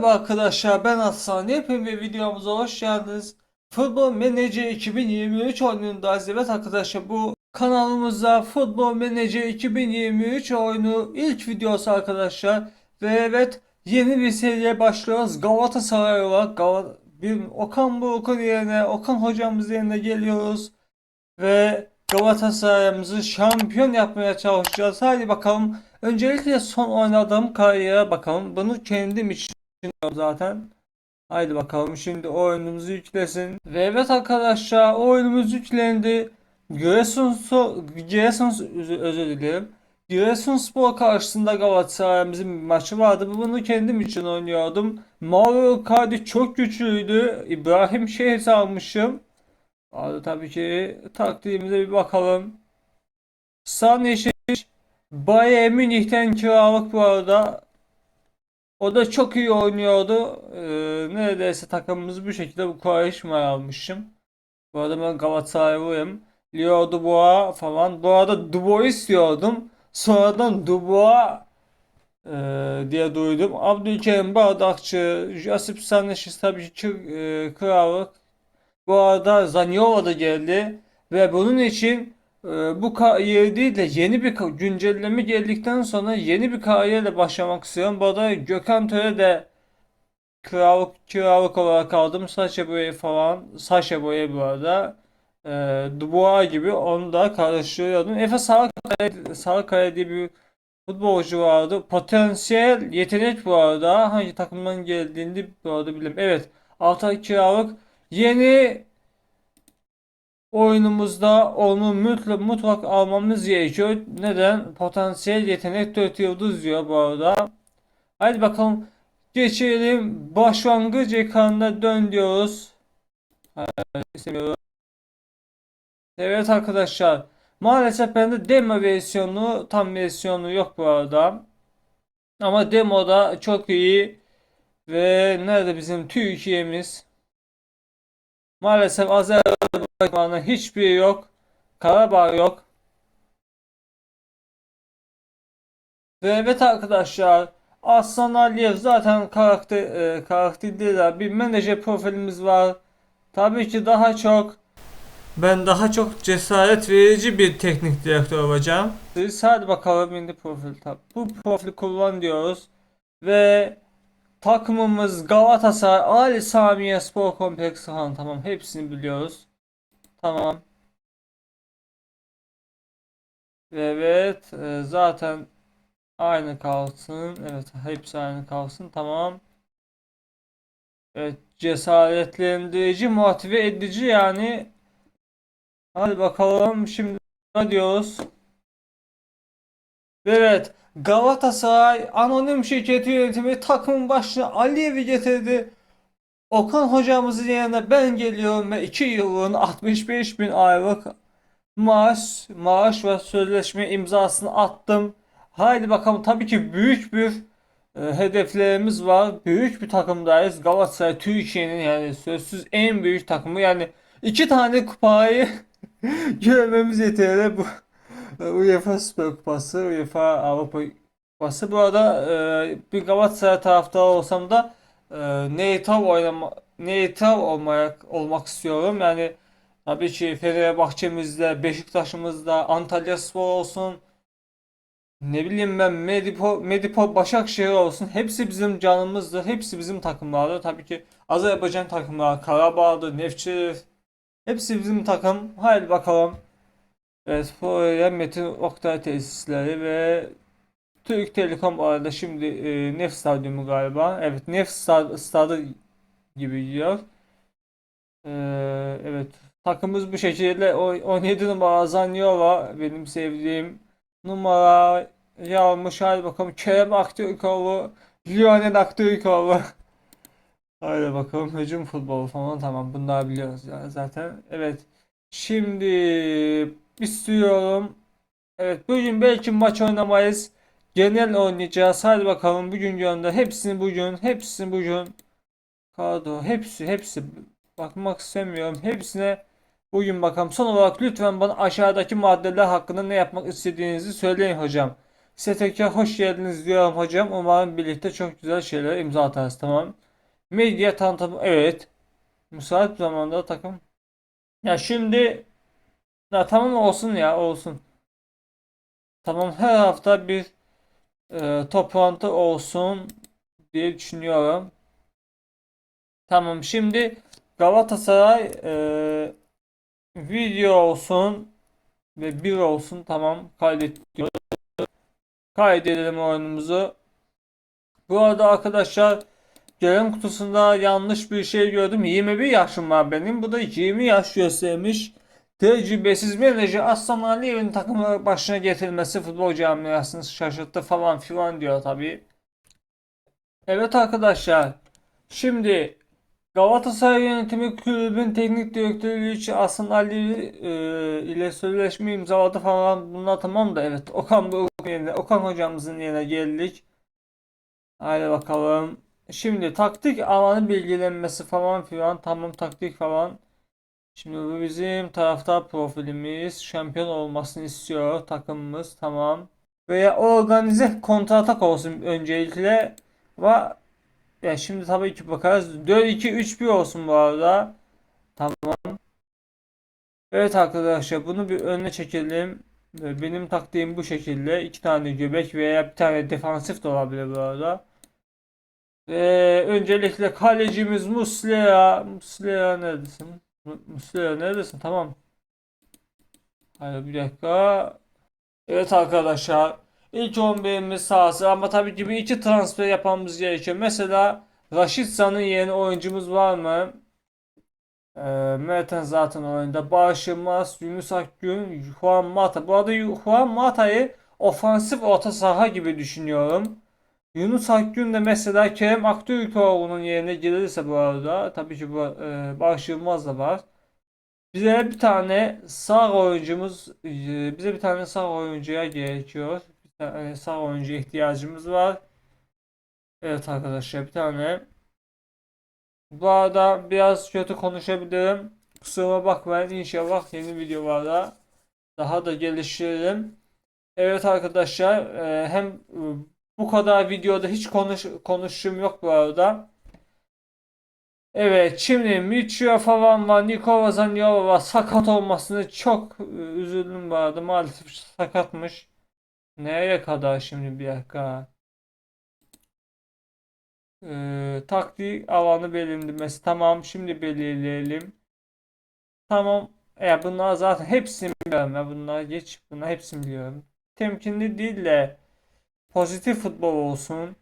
Merhaba arkadaşlar ben Hasan. Hepiniz bir videomuza hoş geldiniz. Futbol Manager 2023 oyunundayız. Evet arkadaşlar bu kanalımızda Futbol Manager 2023 oyunu ilk videosu arkadaşlar. Ve evet yeni bir seriye başlıyoruz. Galatasaray olarak Gal bir Okan Buruk'un yerine Okan hocamız yerine geliyoruz. Ve Galatasaray'ımızı şampiyon yapmaya çalışacağız. Hadi bakalım. Öncelikle son oynadığım kariyere bakalım. Bunu kendim için yapıyorum zaten. Haydi bakalım şimdi oyunumuzu yüklesin. Ve evet arkadaşlar oyunumuz yüklendi. Giresunspor, Giresun özür dilerim. Giresunspor karşısında Galatasaray'ımızın bir maçı vardı. Bunu kendim için oynuyordum. Mauro Icardi çok güçlüydü. İbrahim Şehit almışım. Abi tabii ki taktiğimize bir bakalım. Sanişic Bayern Münih'ten kiralık bu arada. O da çok iyi oynuyordu. Ee, neredeyse takımımızı bu şekilde bu Quaresma'yı almışım. Bu arada ben Galatasaraylıyım. Leo Dubois falan. Bu arada Dubois istiyordum. Sonradan Dubois e, diye duydum. Abdülkerim Bardakçı, Josip Sanişic tabii ki e, kiralık. Bu arada Zaniolo da geldi ve bunun için bu kariyer değil de yeni bir güncelleme geldikten sonra yeni bir kariyerle başlamak istiyorum. Bu arada Gökhan Töre de kiralık kiralık olarak aldım. Saşa Boye falan. Saşa Boye bu arada. E, Dubois gibi onu da karıştırıyordum. Efe Sarıkaya, Sarıkaya diye bir futbolcu vardı. Potansiyel yetenek bu arada. Hangi takımdan geldiğini bu arada bilmiyorum. Evet. Altay kiralık. Yeni oyunumuzda onu mutlak, mutlak almamız gerekiyor. Neden? Potansiyel yetenek 4 yıldız diyor bu arada. Hadi bakalım geçelim. Başlangıç ekranına dön diyoruz. Evet arkadaşlar. Maalesef bende demo versiyonu tam versiyonu yok bu arada. Ama demoda çok iyi. Ve nerede bizim Türkiye'miz? Maalesef Azerbaycan'ın hiçbiri yok. Karabağ yok. Ve evet arkadaşlar Aslan Aliyev zaten karakter e, karakter değil bir menajer profilimiz var. Tabii ki daha çok ben daha çok cesaret verici bir teknik direktör olacağım. Siz hadi bakalım indi profil tab. Bu profili kullan diyoruz. Ve takımımız Galatasaray Ali Samiye Spor Kompleksi Han tamam hepsini biliyoruz. Tamam. Evet e, zaten aynı kalsın. Evet hepsi aynı kalsın. Tamam. Evet cesaretlendirici, motive edici yani. Hadi bakalım şimdi ne diyoruz? Evet Galatasaray Anonim Şirketi yönetimi takımın başına Aliyev'i getirdi. Okan hocamızın yerine ben geliyorum ve 2 yılın 65 bin aylık maaş, maaş ve sözleşme imzasını attım. Haydi bakalım tabii ki büyük bir e, hedeflerimiz var. Büyük bir takımdayız. Galatasaray Türkiye'nin yani sözsüz en büyük takımı. Yani iki tane kupayı görmemiz yeterli bu. UEFA Süper Kupası, UEFA Avrupa Kupası. Bu arada e, bir Galatasaray taraftarı olsam da e, neutral oynama neutral olmak olmak istiyorum. Yani tabii ki Fenerbahçe'mizde, Beşiktaş'ımızda, Antalyaspor olsun, ne bileyim ben Medipol, Medipol Başakşehir olsun hepsi bizim canımızdır. Hepsi bizim takımlardır. Tabii ki Azerbaycan takımları, Karabağ'dır, Nefçi hepsi bizim takım. Haydi bakalım. Evet, Florya Metin Oktay tesisleri ve Türk Telekom arada şimdi e, Nef Stadyumu galiba. Evet, Nef Stad Stadı gibi gidiyor. E, evet, takımımız bu şekilde. O 17 numara Zaniolo benim sevdiğim numara almış. Hadi bakalım Kerem Aktürkoğlu, Lionel Aktürkoğlu. Haydi bakalım hücum futbolu falan tamam bunlar biliyoruz ya zaten. Evet. Şimdi istiyorum. Evet bugün belki maç oynamayız. Genel oynayacağız. Hadi bakalım bugün gönder. Hepsini bugün. Hepsini bugün. Kadro. Hepsi. Hepsi. Bakmak istemiyorum. Hepsine bugün bakalım. Son olarak lütfen bana aşağıdaki maddeler hakkında ne yapmak istediğinizi söyleyin hocam. Size tekrar hoş geldiniz diyorum hocam. Umarım birlikte çok güzel şeyler imza atarız tamam. Medya tanıtımı evet. Müsait zamanda takım. Ya şimdi ya tamam olsun ya olsun. Tamam her hafta bir e, toplantı olsun diye düşünüyorum. Tamam şimdi Galatasaray e, video olsun ve bir olsun tamam kaydet diyor. Kaydedelim oyunumuzu. Bu arada arkadaşlar Gelen kutusunda yanlış bir şey gördüm. 21 yaşım var benim. Bu da 20 yaş göstermiş. Tecrübesiz menajer Aslan Aliyev'in takımı başına getirmesi futbol camiasını şaşırttı falan filan diyor tabi. Evet arkadaşlar. Şimdi Galatasaray yönetimi kulübün teknik direktörü için Aslan Ali e, ile sözleşme imzaladı falan. Bunlar tamam da evet. Okan Buruk yerine, Okan hocamızın yerine geldik. Haydi bakalım. Şimdi taktik alanı bilgilenmesi falan filan tamam taktik falan. Şimdi bu bizim taraftar profilimiz. Şampiyon olmasını istiyor takımımız tamam. Veya organize kontratak olsun öncelikle. Ve ya şimdi tabii ki bakarız. 4-2-3-1 olsun bu arada. Tamam. Evet arkadaşlar bunu bir önüne çekelim. Benim taktiğim bu şekilde. iki tane göbek veya bir tane defansif de olabilir bu arada. Ve öncelikle kalecimiz Muslera. Muslera neredesin? Muslera neredesin? Tamam. Hayır bir dakika. Evet arkadaşlar. İlk 11'imiz sahası ama tabii ki bir iki transfer yapmamız gerekiyor. Mesela Raşitsa'nın yeni oyuncumuz var mı? Ee, Mertens zaten oyunda. Barış Yılmaz, Yunus Akgün, Juan Mata. Bu arada Juan Mata'yı ofansif orta saha gibi düşünüyorum. Yunus Akgün de mesela Kerem Aktürkoğlu'nun yerine gelirse bu arada tabii ki bu e, Barış Yılmaz da var. Bize bir tane sağ oyuncumuz e, bize bir tane sağ oyuncuya gerekiyor. Bir tane sağ oyuncuya ihtiyacımız var. Evet arkadaşlar bir tane. Bu arada biraz kötü konuşabilirim. Kusura bakmayın inşallah yeni videolarda daha da geliştiririm. Evet arkadaşlar e, hem bu kadar videoda hiç konuş konuşum yok bu arada. Evet şimdi Michio falan var. Nikola Zaniolo var. Sakat olmasını çok e, üzüldüm bu arada. Maalesef sakatmış. Nereye kadar şimdi bir dakika. Ee, taktik alanı belirlenmesi. Tamam şimdi belirleyelim. Tamam. Ya bunlar zaten hepsini biliyorum. Ya bunlar geç. Bunlar hepsini biliyorum. Temkinli değil de Pozitif futbol olsun.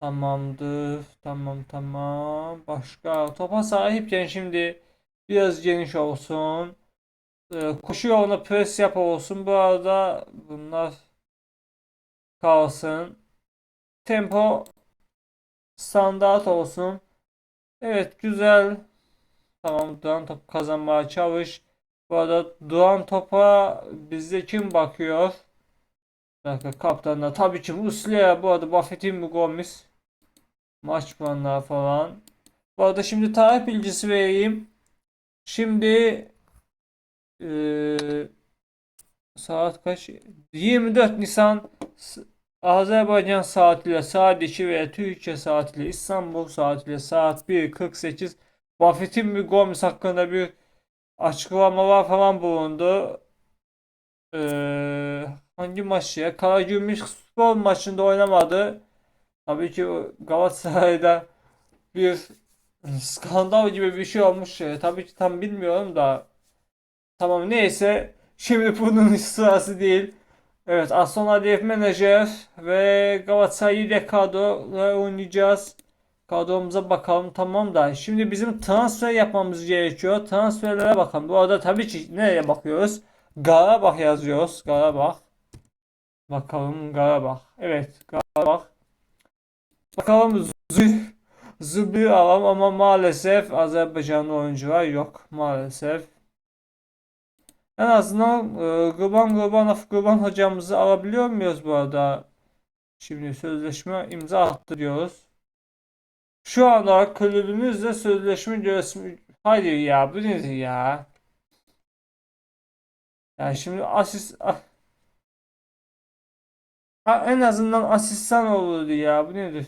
Tamamdır. Tamam tamam. Başka topa sahipken şimdi biraz geniş olsun. Ee, koşu yoluna pres yap olsun. Bu arada bunlar kalsın. Tempo standart olsun. Evet güzel. Tamam duran top kazanmaya çalış. Bu arada duran topa bizde kim bakıyor? Bir dakika kaptanla tabii ki Muslera bu arada Buffett'in mi Gomis maç puanları falan. Bu arada şimdi tarih bilgisi vereyim. Şimdi eee, saat kaç? 24 Nisan Azerbaycan saatiyle saat 2 veya Türkiye saatiyle İstanbul saatiyle saat 1.48 Buffett'in mi Gomis hakkında bir açıklamalar falan bulundu. Eee hangi maç ya? Karagümrükspor maçında oynamadı. Tabii ki Galatasaray'da bir skandal gibi bir şey olmuş. ya. Tabii ki tam bilmiyorum da. Tamam neyse. Şimdi bunun sırası değil. Evet Aston Aliyev menajer ve Galatasaray yedek kadrola oynayacağız. Kadromuza bakalım tamam da. Şimdi bizim transfer yapmamız gerekiyor. Transferlere bakalım. Bu arada tabii ki nereye bakıyoruz? Karabağ yazıyoruz. Karabağ. Bakalım Karabağ. Evet Karabağ. Bakalım Zü Zübü alalım ama maalesef Azerbaycanlı oyuncular yok maalesef. En azından e, Gurban Gurbanov Gurban hocamızı alabiliyor muyuz bu arada? Şimdi sözleşme imza attı diyoruz. Şu anda kulübümüzle sözleşme resmi... Hayır ya bu nedir ya? Yani şimdi asist... Ha, en azından asistan olurdu ya. Bu nedir?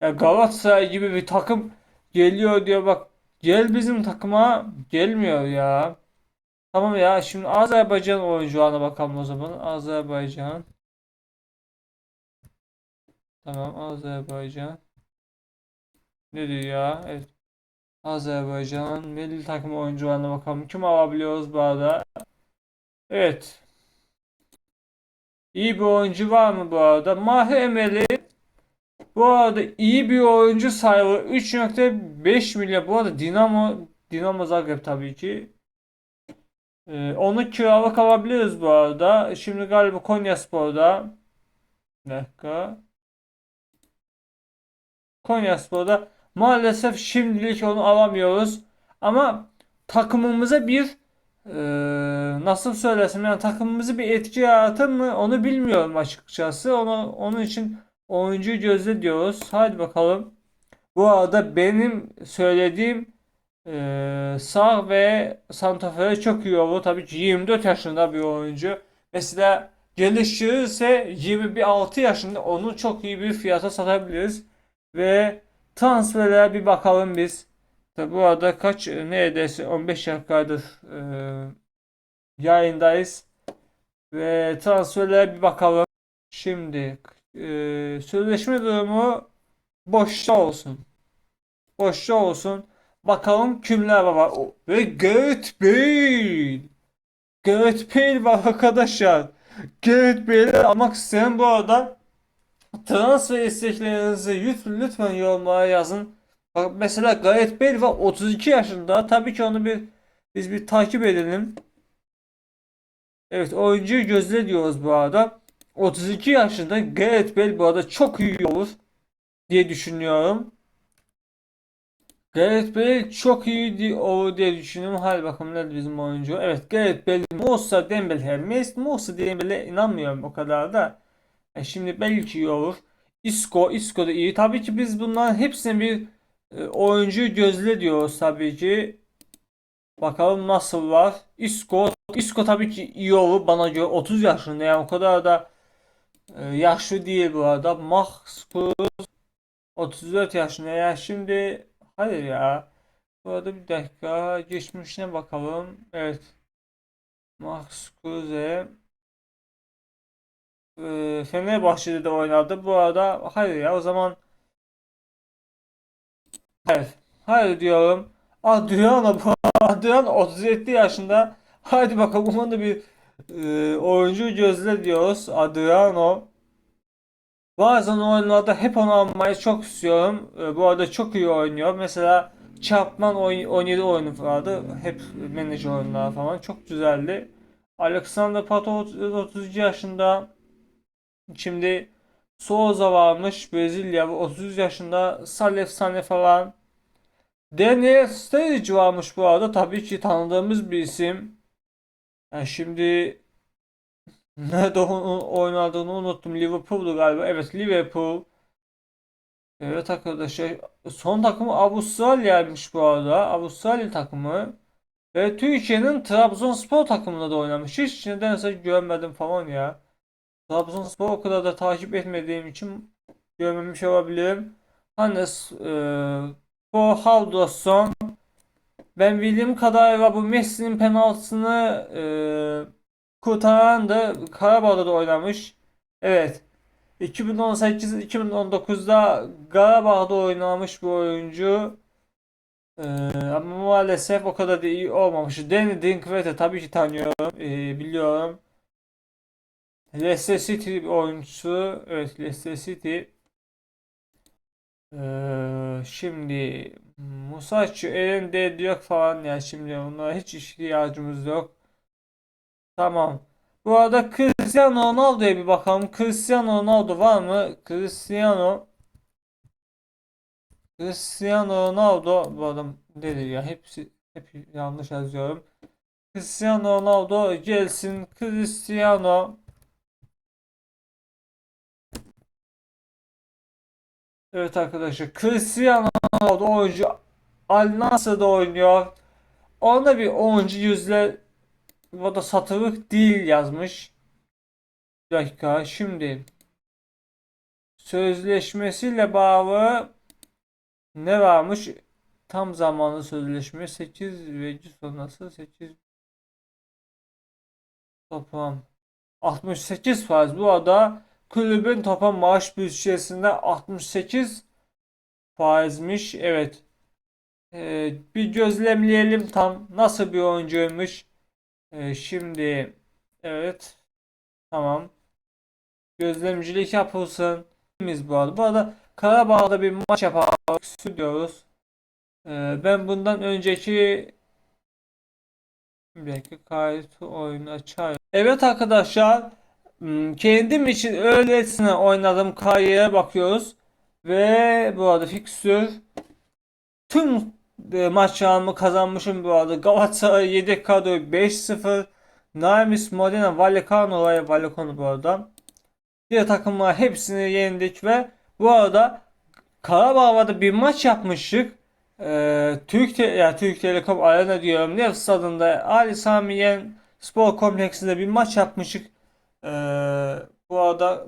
Ya Galatasaray gibi bir takım geliyor diyor bak. Gel bizim takıma gelmiyor ya. Tamam ya şimdi Azerbaycan oyuncularına bakalım o zaman. Azerbaycan. Tamam Azerbaycan. Ne diyor ya? Evet. Azerbaycan milli takım oyuncularına bakalım. Kim alabiliyoruz bu arada? Evet. İyi bir oyuncu var mı bu arada? Mahir Emeli bu arada iyi bir oyuncu sayılır. 3.5 milyon. Bu arada Dinamo Dinamo Zagreb tabii ki. Ee, onu kiralık alabiliriz bu arada. Şimdi galiba Konyaspor'da. Bir dakika. Konyaspor'da maalesef şimdilik onu alamıyoruz. Ama takımımıza bir e, nasıl söylesem yani takımımızı bir etki yaratır mı onu bilmiyorum açıkçası. Onu, onun için oyuncuyu gözle diyoruz. Hadi bakalım. Bu arada benim söylediğim e, sağ ve santrafor çok iyi olur. Tabii ki 24 yaşında bir oyuncu. Mesela geliştirirse 26 yaşında onu çok iyi bir fiyata satabiliriz. Ve transferlere bir bakalım biz. Tabi bu arada kaç neredeyse 15 dakikadır e, yayındayız. Ve transferlere bir bakalım. Şimdi e, sözleşme durumu boşta olsun. Boşta olsun. Bakalım kimler var. Ve Gareth Bale. Gareth Bale var arkadaşlar. Gareth Bale'i almak isteyen bu arada transfer isteklerinizi lütfen yorumlara yazın. Bak mesela Gareth Bale var 32 yaşında. Tabii ki onu bir biz bir takip edelim. Evet oyuncuyu gözle diyoruz bu arada. 32 yaşında Gareth Bale bu arada çok iyi olur diye düşünüyorum. Gareth Bale çok iyi olur diye düşünüyorum. Bakalım nerede bizim oyuncu. Evet Gareth Bale, Musa Dembele. Mesut Musa Dembele inanmıyorum o kadar da. E şimdi belki iyi olur. Isco, Isco da iyi. Tabii ki biz bunların hepsini bir oyuncuyu gözle diyoruz tabii ki. Bakalım nasıl var. Isco, Isco tabii ki iyi olur bana göre 30 yaşında yani o kadar da e, yaşlı değil bu arada. Max Cruz 34 yaşında ya şimdi hayır ya. Bu arada bir dakika geçmişine bakalım. Evet. Max Kruse e, Fenerbahçe'de de oynadı. Bu arada hayır ya o zaman hayır. Hayır diyorum. Adriano bu Adriano 37 yaşında. Hadi bakalım onu bir e, oyuncu gözle diyoruz. Adriano. Bazen oyunlarda hep onu almayı çok istiyorum. E, bu arada çok iyi oynuyor. Mesela Chapman oyn 17 oyunu vardı. Hep menajer oyunlar falan. Çok güzeldi. Alexander Pato 32 yaşında. Şimdi Souza varmış. Brezilya bu 33 yaşında. Salef Sane falan. Daniel Sturridge varmış bu arada. Tabii ki tanıdığımız bir isim. Yani şimdi nerede oynadığını unuttum. Liverpool'du galiba. Evet Liverpool. Evet arkadaşlar. Son takımı Avustralya'ymış bu arada. Avustralya takımı. Ve Türkiye'nin Trabzonspor takımında da oynamış. Hiç nedense görmedim falan ya. Trabzonspor o kadar da takip etmediğim için görmemiş olabilirim. Hannes e, For Haldosson ben bildiğim kadarıyla bu Messi'nin penaltısını e, kurtaran da Karabağ'da da oynamış. Evet. 2018-2019'da Karabağ'da oynamış bu oyuncu. Ee, ama maalesef o kadar da iyi olmamış. Danny Drinkwater tabii ki tanıyorum, ee, biliyorum. Leicester City oyuncusu. Evet Leicester City. Ee, şimdi Musaçı elinde diyor falan ya şimdi onlara hiç ihtiyacımız yok. Tamam. Bu arada Cristiano Ronaldo'ya bir bakalım. Cristiano Ronaldo var mı? Cristiano Cristiano Ronaldo bu adam nedir ya hepsi hep yanlış yazıyorum. Cristiano Ronaldo gelsin Cristiano Evet arkadaşlar Cristiano Ronaldo oyuncu Al Nassr'da oynuyor. Ona bir oyuncu yüzle Bu da satırlık değil yazmış. Bir dakika şimdi sözleşmesiyle bağlı ne varmış? Tam zamanlı sözleşme 8 ve sonrası 8 toplam 68 faiz. Bu arada kulübün toplam maaş bütçesinde 68 faizmiş. Evet. Ee, bir gözlemleyelim tam nasıl bir oyuncuymuş. Ee, şimdi evet. Tamam. Gözlemcilik yapılsın. Biz bu arada. Bu arada Karabağ'da bir maç yapalım istiyoruz. Ee, ben bundan önceki bir dakika kayıt oyunu açar. Evet arkadaşlar kendim için öylesine oynadım kariyere bakıyoruz. Ve bu arada fikstür tüm e, maçlarımı kazanmışım bu arada. Galatasaray yedek kadro 5-0. Namis Modena Vallecano Vallecano bu arada. Diğer takımlar hepsini yendik ve bu arada Karabağ'da bir maç yapmıştık. Ee, Türk Te yani Türk Telekom Arena diyorum. Nef stadında Ali Sami Yen Spor Kompleksinde bir maç yapmıştık. Ee, bu arada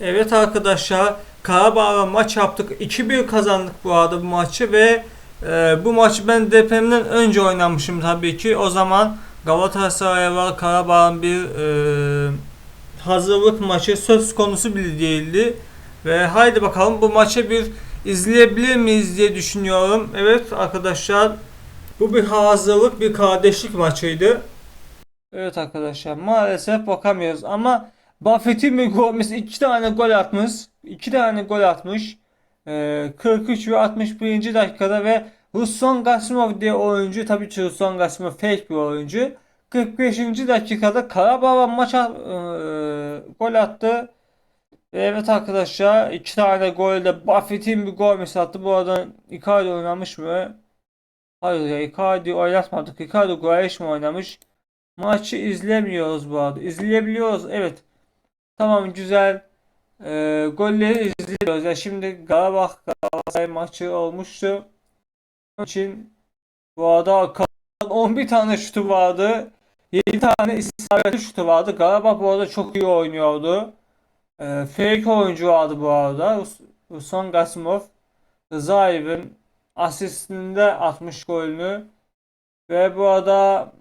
Evet arkadaşlar Karabağ'la maç yaptık. 2-1 kazandık bu arada bu maçı ve e, bu maçı ben depremden önce oynamışım tabii ki. O zaman Galatasaray ve Karabağ'ın bir e, hazırlık maçı söz konusu bile değildi. Ve haydi bakalım bu maçı bir izleyebilir miyiz diye düşünüyorum. Evet arkadaşlar bu bir hazırlık bir kardeşlik maçıydı. Evet arkadaşlar maalesef bakamıyoruz ama Buffett'in gol mesela iki tane gol atmış. iki tane gol atmış. Ee, 43 ve 61. dakikada ve Ruslan Gasimov diye oyuncu tabii ki Ruslan Gasimov fake bir oyuncu. 45. dakikada Karabağ'a maç at- e, gol attı. Ve Evet arkadaşlar iki tane golde Buffett'in bir gol mesela attı. Bu arada Icardi oynamış mı? Hayır ya Icardi oynatmadık. Icardi Guayş mi oynamış? Maçı izlemiyoruz bu arada. İzleyebiliyoruz evet. Tamam güzel. Ee, golleri izliyoruz. Ya şimdi Karabağ Galatasaray maçı olmuştu. Onun için bu arada Karabağ'ın 11 tane şutu vardı. 7 tane isabetli şutu vardı. Karabağ bu arada çok iyi oynuyordu. Ee, fake oyuncu vardı bu arada. Rus- Ruslan Gasimov Rızayev'in asistinde atmış golünü. Ve bu arada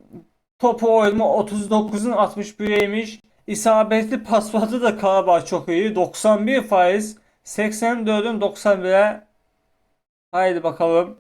topu oyma 39'un 61'eymiş. İsabetli pasfatı da Karabağ çok iyi. 91 faiz. 84'ün 91'e. Haydi bakalım.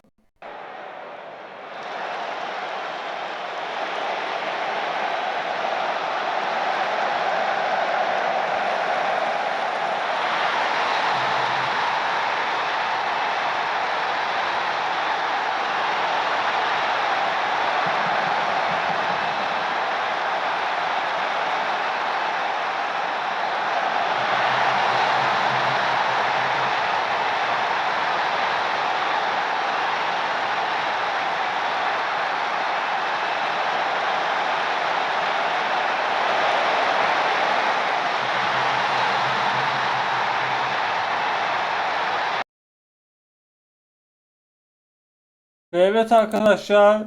Evet arkadaşlar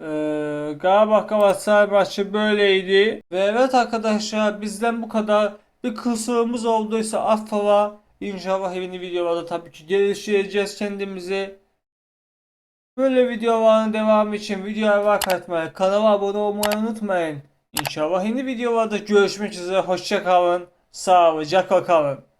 eee Karabağ Galatasaray maçı böyleydi. Ve evet arkadaşlar bizden bu kadar. Bir kusurumuz olduysa affola. İnşallah yeni videolarda tabii ki geliştireceğiz kendimizi. Böyle videoların devamı için videoya like atmayı, kanala abone olmayı unutmayın. İnşallah yeni videolarda görüşmek üzere. Hoşça kalın. Sağlıcakla kalın.